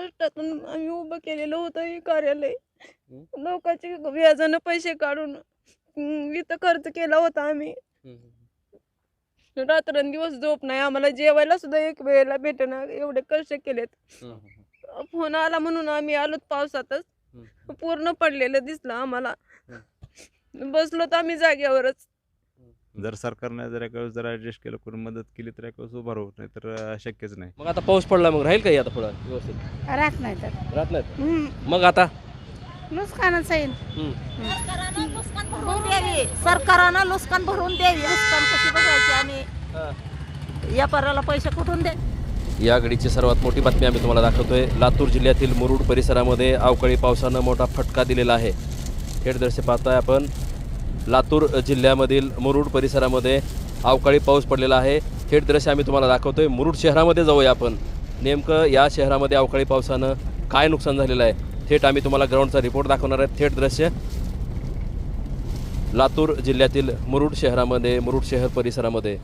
कष्टातून आम्ही उभं केलेलं होतं हे कार्यालय? लोकांचे व्याजानं पैसे काढून इथं खर्च केला होता आम्ही. रात्रंदिवस झोप नाही आम्हाला जेवायला सुद्धा एक वेळेला भेटणार एवढे कष्ट केलेत. फोन आला म्हणून आम्ही आलो पावसातच. पूर्ण पडलेलं दिसलं आम्हाला. बसलो तर आम्ही जागेवरच. जर सरकारने जर एका वेळेस जर ऍडजस्ट केलं करून मदत केली तर एका वेळेस उभा राहू नाही तर अं, शक्यच नाही. मग आता पाऊस पडला मग राहील काही आता पुढं व्यवस्थित? राहत नाही तर. राहत नाही हम्म, मग आता? नुकसानच आहे. हम्म. भरून द्यावी सरकारनं नुकसान भरून द्यावी नुकसान कशी बघायची आणि व्यापाऱ्याला पैसे कुठून द्या या घडीची सर्वात मोठी बातमी आम्ही तुम्हाला दाखवतोय. लातूर जिल्ह्यातील मुरुड परिसरामध्ये अवकाळी पावसानं मोठा फटका दिलेला आहे. थेट दृश्य पाहताय आपण. लातूर जिल्ह्यामधील मुरुड परिसरामध्ये अवकाळी पाऊस पडलेला आहे. थेट दृश्य आम्ही तुम्हाला दाखवतोय. मुरुड शहरामध्ये जाऊया आपण. नेमकं या शहरामध्ये अवकाळी पावसानं काय नुकसान झालेलं आहे? थेट आम्ही तुम्हाला ग्राउंडचा रिपोर्ट दाखवणार आहे. थेट दृश्य लातूर जिल्ह्यातील मुरुड शहरामध्ये मुरुड शहर परिसरामध्ये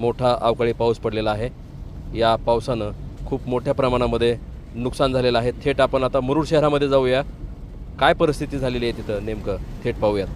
मोठा अवकाळी पाऊस पडलेला आहे. या पावसानं खूप मोठ्या प्रमाणामध्ये नुकसान झालेलं आहे. थेट आपण आता मुरुड शहरामध्ये जाऊया. काय परिस्थिती झालेली आहे तिथं नेमकं? थेट पाहूयात.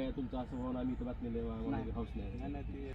काय तुमचं असं म्हणून आम्ही इथं बातमी हाऊस नाही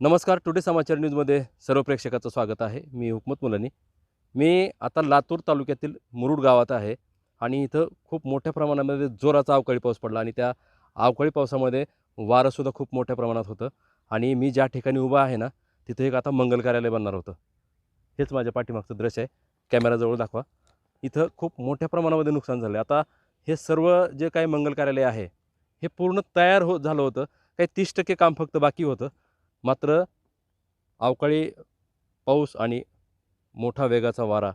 नमस्कार टुडे समाचार न्यूजमध्ये सर्व प्रेक्षकाचं स्वागत आहे. मी हुकमत मुलानी. मी आता लातूर तालुक्यातील मुरुड गावात आहे आणि इथं खूप मोठ्या प्रमाणामध्ये जोराचा अवकाळी पाऊस पडला आणि त्या अवकाळी पावसामध्ये वारंसुद्धा खूप मोठ्या प्रमाणात होतं आणि मी ज्या ठिकाणी उभा आहे ना तिथं एक आता मंगल कार्यालय बनणार होतं. हेच माझ्या पाठीमागचं दृश्य आहे. कॅमेराजवळ दाखवा. इथं खूप मोठ्या प्रमाणामध्ये नुकसान झालं आता हे सर्व जे काही मंगल कार्यालय आहे हे पूर्ण तयार हो झालं होतं. काही तीस टक्के काम फक्त बाकी होतं. मात्र अवकाळी पाऊस आणि मोठा वेगाचा वारा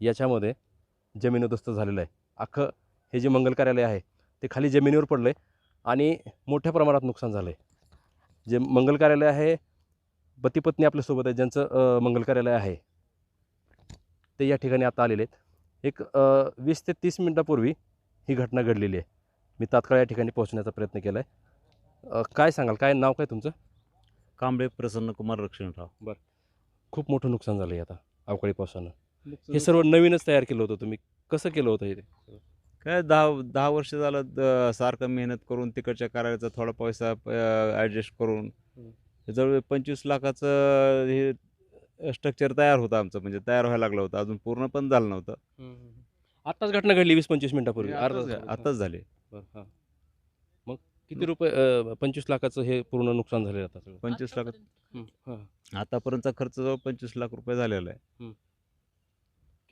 याच्यामध्ये जमीनदोस्त झालेलं आहे. अख्खं हे जे मंगल कार्यालय आहे ते खाली जमिनीवर पडलं आहे आणि मोठ्या प्रमाणात नुकसान झालं आहे जे मंगल कार्यालय आहे पतीपत्नी आपल्यासोबत आहे ज्यांचं मंगल कार्यालय आहे ते या ठिकाणी आता आलेले आहेत. एक वीस ते तीस मिनटापूर्वी ही घटना घडलेली आहे. मी तात्काळ या ठिकाणी पोहोचण्याचा प्रयत्न केला आहे काय सांगाल? काय नाव काय तुमचं? कांबळे प्रसन्न कुमार रक्षणराव खूप मोठं नुकसान झालं आहे आता अवकाळी पावसानं. हे सर्व नवीनच तयार केलं होतं तुम्ही. कसं केलं होतं हे काय दहा दहा वर्ष झालं द- सारखं मेहनत करून तिकडच्या कार्याचा थोडा पैसा ॲडजस्ट करून. जवळ पंचवीस लाखाचं हे स्ट्रक्चर तयार होतं आमचं. म्हणजे तयार व्हायला लागलं होतं. अजून पूर्ण पण झालं नव्हतं. आत्ताच घटना घडली वीस पंचवीस मिनिटापूर्वी. अर्धा आताच झाले. बरं, हां. किती रुपये अ, पंचवीस लाखाचं हे पूर्ण नुकसान झालेलं आता सगळं? पंचवीस लाख हं, हां. आतापर्यंतचा खर्च जवळ पंचवीस लाख रुपये झालेला आहे.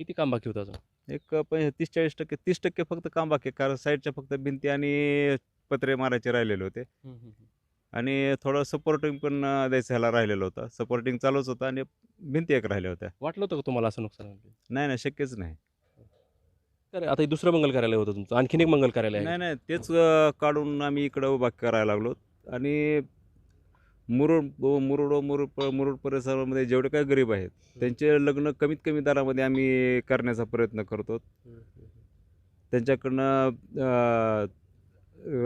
किती काम बाकी होतं अजून? एक पण तीस चाळीस टक्के तीस टक्के फक्त काम बाकी आहे. कारण साईडच्या फक्त भिंती आणि पत्रे मारायचे राहिलेले होते. आणि थोडं सपोर्टिंग पण अं, द्यायचं ह्याला राहिलेलं होतं. सपोर्टिंग चालूच होतं आणि भिंती एक राहिल्या होत्या. वाटलं होतं का तुम्हाला असं नुकसान होईल? नाही नाही शक्यच नाही. तर आता हे दुसरं मंगल कार्यालय होतं तुमचं. आणखीन एक मंगल कार्यालय आहे. नाही नाही तेच अं, काढून आम्ही इकडं उभा करायला लागलो. आणि मुरुड मुरुड मुरुड मुरुड परिसरामध्ये जेवढे काही गरीब आहेत त्यांचे लग्न कमीत कमी दरामध्ये आम्ही करण्याचा प्रयत्न करतो. त्यांच्याकडनं अं,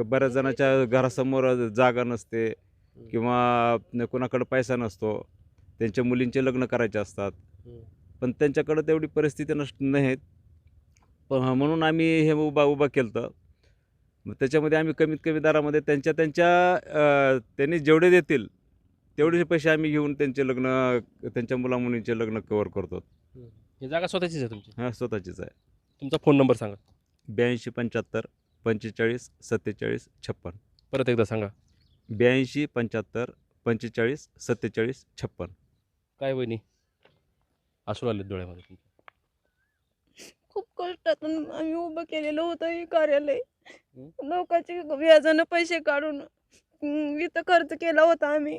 बऱ्याच जणांच्या घरासमोर जागा नसते किंवा कोणाकडं पैसा नसतो. त्यांच्या मुलींचे लग्न करायचे असतात. पण त्यांच्याकडं तेवढी परिस्थिती नस नाहीत. पण म्हणून आम्ही हे उभा उभा केलं तर मग त्याच्यामध्ये आम्ही कमीत कमी दरामध्ये त्यांच्या त्यांच्या त्यांनी जेवढे देतील तेवढे पैसे आम्ही घेऊन त्यांचे लग्न त्यांच्या मुला मुलींचे लग्न कवर करतो. ही जागा स्वतःचीच आहे तुमची? हा स्वतःचीच आहे. तुमचा फोन नंबर सांगा. ब्याऐंशी पंच्याहत्तर पंचेचाळीस सत्तेचाळीस छप्पन. परत एकदा सांगा. ब्याऐंशी पंच्याहत्तर पंचेचाळीस सत्तेचाळीस छप्पन. काय वहिनी? असू आले डोळ्यामध्ये तुमच्या खूप कष्टातून आम्ही उभं केलेलं होतं हे कार्यालय. लोकांचे व्याजानं पैसे काढून इथं खर्च केला होता आम्ही.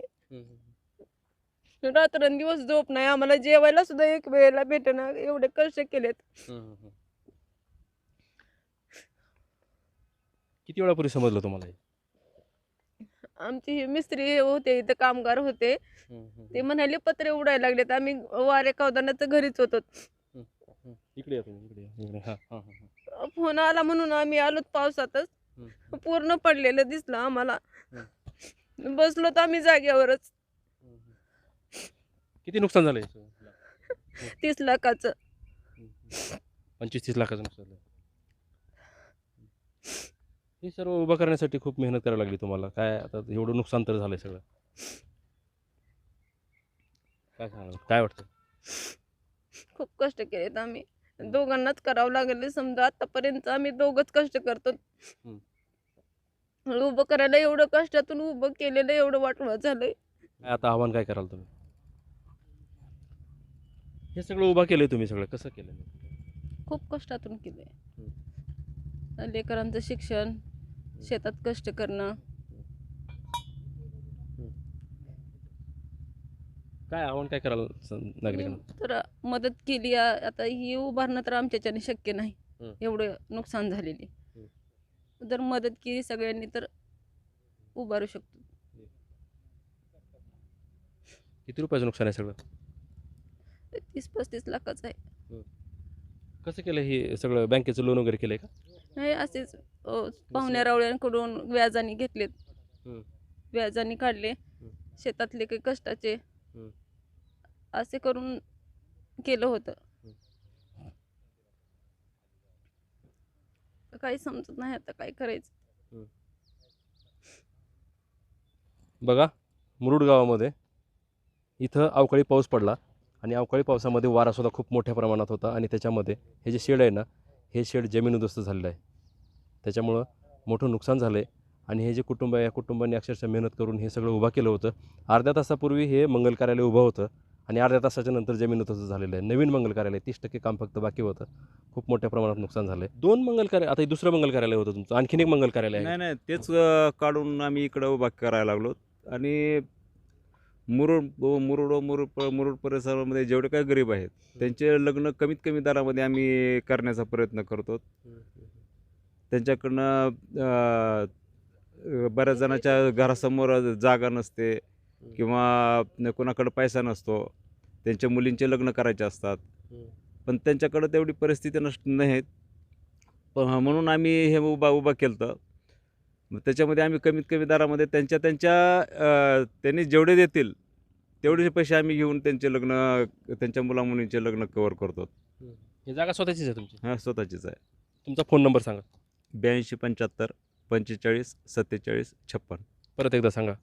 रात्रंदिवस झोप नाही. आम्हाला जेवायला सुद्धा एक वेळेला भेटणार एवढे कष्ट केलेत. किती वेळापूर्वी समजलं तुम्हाला हे? आमचे हे मिस्त्री होते इथं कामगार होते. ते म्हणाले पत्रे उडायला लागलेत. आम्ही वारे कावदानाचं घरीच होतो. इकडे या तुम्ही इकडे या, इकडे हां हां हां. फोन आला म्हणून आम्ही आलोत पावसातच. पूर्ण पडलेलं दिसलं आम्हाला. बसलो तर आम्ही जागेवरच. किती नुकसान झालं याचं? तीस लाखाचं. पंचवीस तीस लाखाचं नुकसान झालं. हे सर्व उभं करण्यासाठी खूप मेहनत करावी लागली तुम्हाला. काय आता एवढं नुकसान तर झालंय सगळं. काय सांगाल? काय वाटतं खूप कष्ट केलेत आम्ही. दोघांनाच करावं लागले. समजा आतापर्यंत आम्ही दोघच कष्ट करतो. उभं करायला एवढं कष्टातून उभं केलेलं एवढं वाटवं झालंय. आता आव्हान काय कराल तुम्ही? हे सगळं उभा केलंय तुम्ही सगळं. कसं केलं खूप कष्टातून केलंय. लेकरांचं शिक्षण शेतात कष्ट करणं काय आव्हान काय कराल स- नागरिकांना? तर मदत केली आ- आता ही उभारणं तर आमच्याच्याने शक्य नाही. एवढं नुकसान झालेली. जर मदत केली सगळ्यांनी तर उभारू शकतो. किती रुपयाचं नुकसान आहे सगळं? तीस पस्तीस लाखाचं आहे. कसं केलं हे सगळं? बँकेचं लोन वगैरे केलंय का? नाही असेच अ, पाहुण्या रावळ्यांकडून व्याजाने घेतलेत. व्याजाने काढले. शेतातले काही कष्टाचे. असे करून केलं होतं. काही समजत नाही आता काय करायचं. बघा मुरुड गावामध्ये इथं अवकाळी पाऊस पडला आणि अवकाळी पावसामध्ये वारासुद्धा खूप मोठ्या प्रमाणात होता आणि त्याच्यामध्ये हे जे शेड आहे ना हे शेड जमीन उद्ध्वस्त झालेलं आहे. त्याच्यामुळं मोठं नुकसान झालं आहे आणि हे जे कुटुंब आहे या कुटुंबाने अक्षरशः मेहनत करून हे सगळं उभा केलं होतं. अर्ध्या तासापूर्वी हे मंगल कार्यालय उभं होतं. आणि अर्ध्या तासाच्या नंतर जमीन तसं झालेलं आहे. नवीन मंगल कार्यालय तीस टक्के काम फक्त बाकी होतं. खूप मोठ्या प्रमाणात नुकसान झालं आहे दोन मंगल कार्य आता हे दुसरं मंगल कार्यालय होतं तुमचं. आणखीन एक मंगल कार्यालय आहे. नाही नाही. तेच काढून आम्ही इकडं उभा करायला लागलो. आणि मुरुड मुरुड मुरुड मुरुड परिसरामध्ये जेवढे काही गरीब आहेत त्यांचे लग्न कमीत कमी दरामध्ये आम्ही करण्याचा प्रयत्न करतो. त्यांच्याकडनं बऱ्याच जणांच्या घरासमोर जागा नसते. किंवा कोणाकडं पैसा नसतो त्यांच्या मुलींचे लग्न करायचे असतात. पण त्यांच्याकडं तेवढी परिस्थिती नस नाहीत. पण म्हणून आम्ही हे उभा उभा केलं तर मग त्याच्यामध्ये आम्ही कमीत कमी दरामध्ये त्यांच्या त्यांच्या त्यांनी जेवढे देतील तेवढे पैसे आम्ही घेऊन त्यांचे लग्न त्यांच्या मुलामुलींचे लग्न कवर करतो. ही जागा स्वतःचीच आहे तुमची? हा स्वतःचीच आहे. तुमचा फोन नंबर सांगा. ब्याऐंशी पंच्याहत्तर पंचेचाळीस सत्तेचाळीस छप्पन. परत एकदा सांगा.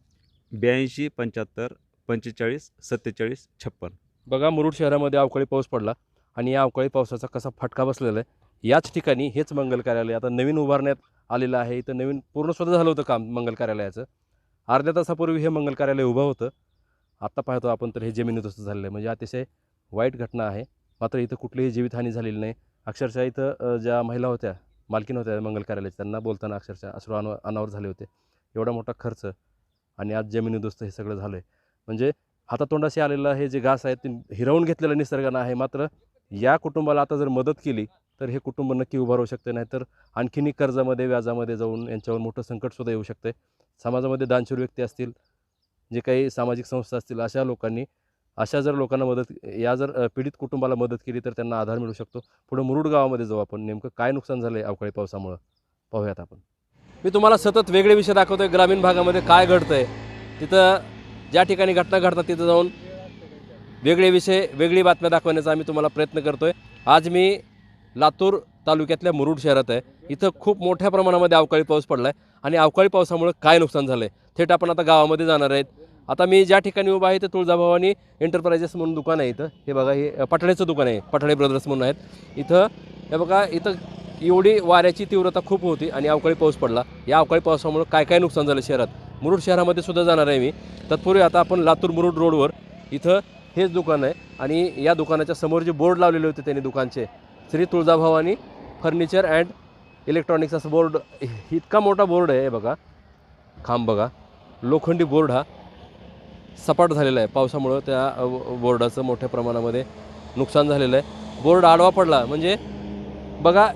ब्याऐंशी पंच्याहत्तर पंचेचाळीस सत्तेचाळीस छप्पन. बघा मुरुड शहरामध्ये अवकाळी पाऊस पडला आणि या अवकाळी पावसाचा कसा फटका बसलेला आहे. याच ठिकाणी हेच मंगल कार्यालय आता नवीन उभारण्यात आलेलं आहे. इथं नवीन पूर्ण स्वतः झालं होतं काम मंगल कार्यालयाचं. अर्ध्या तासापूर्वी हे मंगल कार्यालय उभं होतं. आत्ता पाहतो आपण तर हे जमिनीतच झालेलं आहे. म्हणजे अतिशय वाईट घटना आहे. मात्र इथं कुठलीही जीवितहानी झालेली नाही. अक्षरशः इथं ज्या महिला होत्या मालकीन होत्या मंगल कार्यालयाच्या त्यांना बोलताना अक्षरशः अश्रू अनावर झाले होते. एवढा मोठा खर्च आणि आज जमिनीदोस्त हे सगळं झालं आहे म्हणजे हातातोंडाशी आलेलं हे जे घास आहे ते हिरावून घेतलेलं निसर्गानं आहे. मात्र या कुटुंबाला आता जर मदत केली तर हे कुटुंब नक्की उभं राहू शकते नाहीतर आणखीनही कर्जामध्ये व्याजामध्ये जाऊन यांच्यावर मोठं संकटसुद्धा येऊ शकते समाजामध्ये दानशूर व्यक्ती असतील जे काही सामाजिक संस्था असतील अशा लोकांनी अशा जर लोकांना मदत या जर पीडित कुटुंबाला मदत केली तर त्यांना आधार मिळू शकतो. पुढे मुरुड गावामध्ये जाऊ आपण. नेमकं काय नुकसान झालं आहे अवकाळी पावसामुळं? पाहूयात आपण. मी तुम्हाला सतत वेगळे विषय दाखवतोय ग्रामीण भागामध्ये काय घडतं आहे तिथं ज्या ठिकाणी घटना घडतात तिथं जाऊन वेगळे विषय वेगळी बातम्या दाखवण्याचा आम्ही तुम्हाला प्रयत्न करतोय. आज मी लातूर तालुक्यातल्या मुरुड शहरात आहे. इथं खूप मोठ्या प्रमाणामध्ये अवकाळी पाऊस पडला आहे आणि अवकाळी पावसामुळे काय नुकसान झालं आहे थेट आपण आता गावामध्ये जाणार आहेत. आता मी ज्या ठिकाणी उभा आहे ते तुळजाभवानी एंटरप्राइजेस म्हणून दुकान आहे इथं. हे बघा हे अ, दुकान आहे. पठाडे ब्रदर्स म्हणून आहेत. इथं हे बघा इथं एवढी वाऱ्याची तीव्रता खूप होती आणि अवकाळी पाऊस पडला. या अवकाळी पावसामुळे काय काय नुकसान झालं शहरात? मुरुड शहरामध्ये सुद्धा जाणार आहे मी. तत्पूर्वी आता आपण लातूर मुरुड रोडवर इथं हेच दुकान आहे आणि या दुकानाच्या समोर जे बोर्ड लावलेले होते त्यांनी दुकानचे Shri Tuljabhavani furniture and electronics असं बोर्ड इतका मोठा बोर्ड आहे बघा. खांब बघा. लोखंडी बोर्ड हा सपाट झालेला आहे. पावसामुळं त्या बोर्डाचं मोठ्या प्रमाणामध्ये नुकसान झालेलं आहे. बोर्ड आडवा पडला. म्हणजे बघा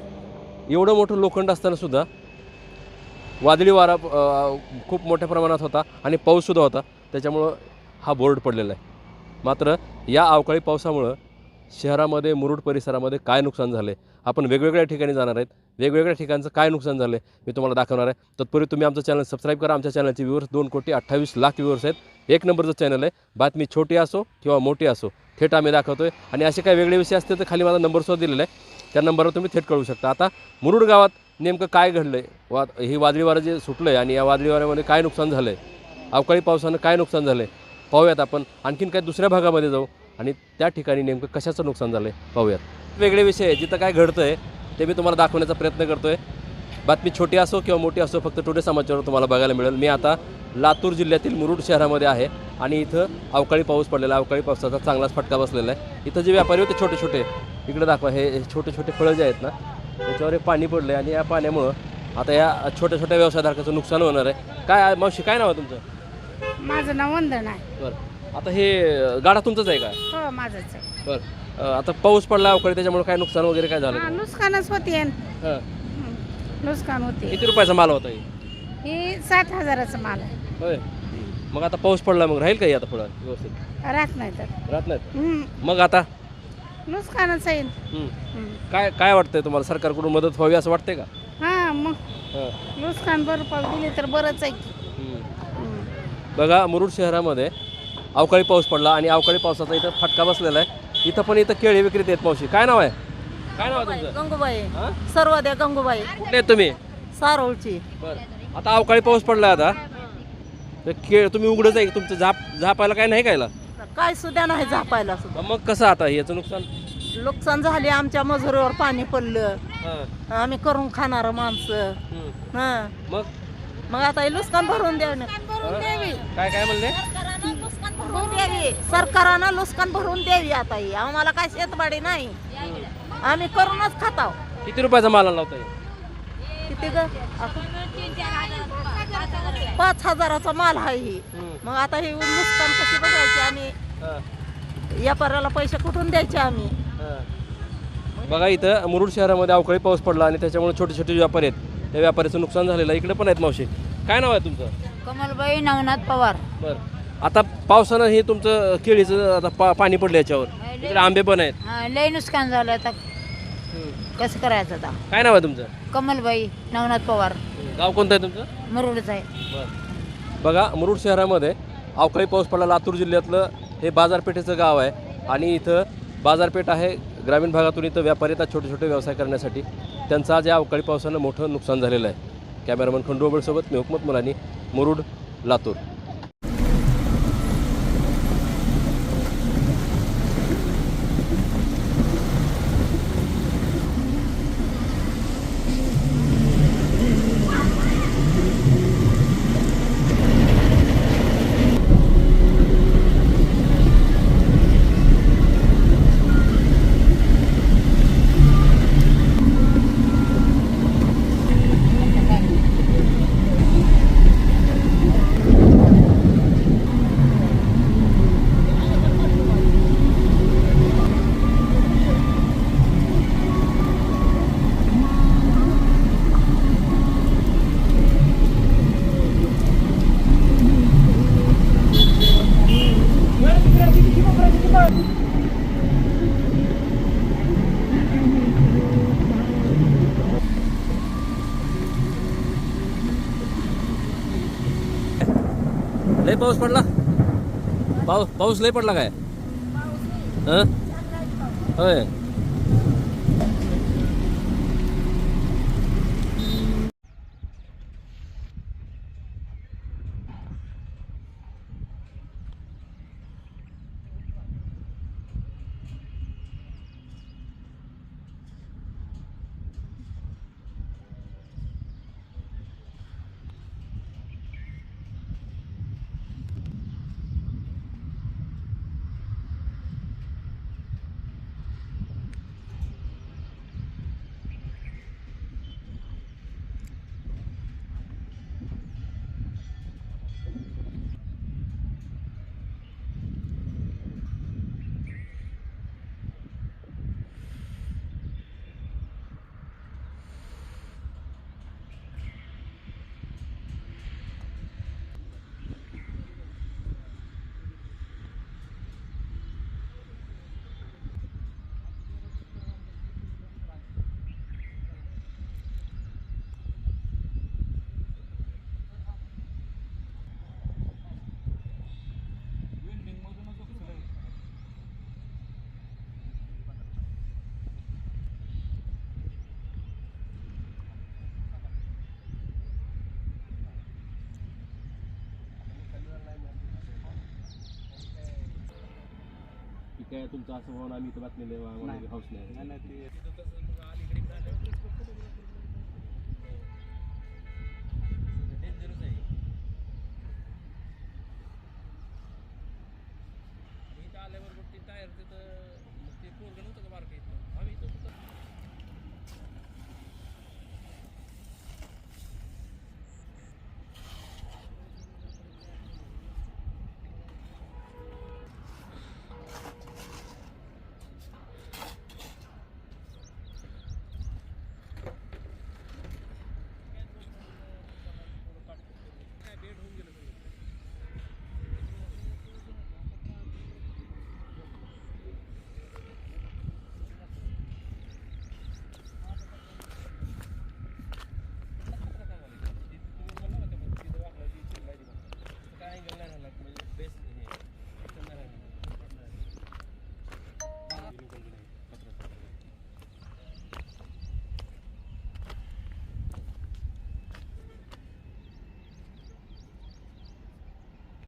एवढं मोठं लोखंड असतानासुद्धा वादळी वारा खूप मोठ्या प्रमाणात होता आणि पाऊससुद्धा होता. त्याच्यामुळं हा बोर्ड पडलेला आहे. मात्र या अवकाळी पावसामुळं शहरामध्ये मुरुड परिसरामध्ये काय नुकसान झालं आहे आपण वेगवेगळ्या ठिकाणी जाणार आहेत. वेगवेगळ्या ठिकाणचं काय नुकसान झालं आहे मी तुम्हाला दाखवणार आहे. तत्पूर्वी तुम्ही आमचं चॅनल सबस्क्राईब करा. आमच्या चॅनलचे व्ह्यूवर्स दोन कोटी अठ्ठावीस लाख व्यूअर्स आहेत. एक नंबरचं चॅनल आहे. बातमी छोटी असो किंवा मोठी असो थेट आम्ही दाखवतो आहे आणि असे काही वेगळे विषय असतील तर खाली माझा नंबरसुद्धा दिलेला आहे. त्या नंबरवर तुम्ही थेट कळू शकता. आता मुरुड गावात नेमकं काय घडलं आहे वा ही वादळी वारं जे सुटलं आहे आणि या वादळी वाऱ्यामध्ये काय नुकसान झालं आहे अवकाळी पावसानं काय नुकसान झालं आहे पाहूयात आपण. आणखीन काय दुसऱ्या भागामध्ये जाऊ आणि त्या ठिकाणी नेमकं कशाचं नुकसान झालं आहे पाहूयात. वेगळे विषय आहे. जिथं काय घडतं आहे ते मी तुम्हाला दाखवण्याचा प्रयत्न करतो आहे बातमी छोटी असो किंवा मोठी असो फक्त टुडे समाचारवर तुम्हाला बघायला मिळेल. मी आता लातूर जिल्ह्यातील मुरुड शहरामध्ये आहे. आणि इथं अवकाळी पाऊस पडलेला अवकाळी पावसाचा चांगलाच फटका बसलेला आहे. इथं जे व्यापारी होते छोटे छोटे इकडे दाखवा हे छोटे छोटे फळं जे आहेत ना त्याच्यावर हे पाणी पडलं आहे आणि या पाण्यामुळं आता या छोट्या छोट्या व्यवसायधारकाचं नुकसान होणार आहे. काय मावशी काय नाव आहे तुमचं? माझं नाव वंदन आहे. बरं. आता हे गाडा तुमचंच आहे का? हो माझंच आहे. बरं. आता पाऊस पडला अवकाळी त्याच्यामुळे काय नुकसान वगैरे काय झालं? नुकसानच होते नुकसान होते. किती रुपयाचा माल होता हे? साठ हजाराचं माल आहे. होय. मग आता पाऊस पडला मग राहील काही आता पुढं व्यवस्थित? राहत नाही तर. राहत नाही? मग आता? नुकसानच आहे. काय काय वाटतंय तुम्हाला? सरकारकडून मदत व्हावी असं वाटतंय का? हा मग. हां. नुकसान भरपाई दिली तर बरंच आहे. की. बघा मुरुड शहरामध्ये अवकाळी पाऊस पडला आणि अवकाळी पावसाचा इथं फटका बसलेला आहे. इथं पण इथं केळी विक्रेते आहेत मावशी. काय नाव आहे? काय नाव आहे तुमचं? गंगूबाई. हां? सर्व द्या गंगूबाई. कुठले आहेत तुम्ही? सारोळची. बरं. आता अवकाळी पाऊस पडला आता. तर केळ तुम्ही उघडच आहे तुमचं झाप झापायला काय नाही कायला काय सुद्धा नाही झापायला. सुद्धा मग कसं आता हे याचं नुकसान? नुकसान झाले आमच्या मजुरीवर पाणी पडलं. हां, आम्ही करून खाणार माणसं. हम्म. हा. मग? मग आता हे नुकसान भरून द्यावे ना. काय काय म्हणले? भरून द्यावी. सरकारनं नुकसान भरून द्यावी आता ही. आम्हाला काय शेतबाडी नाही. आम्ही करूनच खाताव. किती रुपयाचा माल हे? किती ग? पाच हजाराचा माल आहे ही. मग आता हे नुकसान कशी बघायची आम्ही व्यापाऱ्याला पैसे कुठून द्यायचे आम्ही. बघा इथं मुरुड शहरामध्ये अवकाळी पाऊस पडला आणि त्याच्यामुळे छोटे छोटे व्यापारी आहेत. त्या व्यापाऱ्याचं नुकसान झालेलं आहे. इकडे पण आहेत मावशी. काय नाव आहे तुमचं? कमलबाई नवनाथ पवार. बरं. आता पावसानं हे तुमचं केळीचं आता पा पाणी पडलं याच्यावर. इकडे आंबे पण आहेत. लय नुकसान झालं आता. कसं करायचं आता? काय नाव आहे तुमचं? कमलबाई नवनाथ पवार. गाव कोणतं आहे तुमचं? मरुडच आहे. बरं. बघा मुरुड शहरामध्ये अवकाळी पाऊस पडला. लातूर जिल्ह्यातलं हे बाजारपेठेचं गाव आहे. आणि इथं बाजारपेठ आहे ग्रामीण भागातून इथं व्यापारी येतात छोटे छोटे व्यवसाय करण्यासाठी. त्यांचं आज या अवकाळी पावसानं मोठं नुकसान झालेलं आहे. कॅमेरामन खंडोबळसोबत मी हुकमत मुलानी मुरुड लातूर लय पाऊस पडला पाऊस पाऊस लय पडला काय? हं? होय. आहे तुमचं असं म्हणून आम्ही इथं बातमी हाऊस नाही.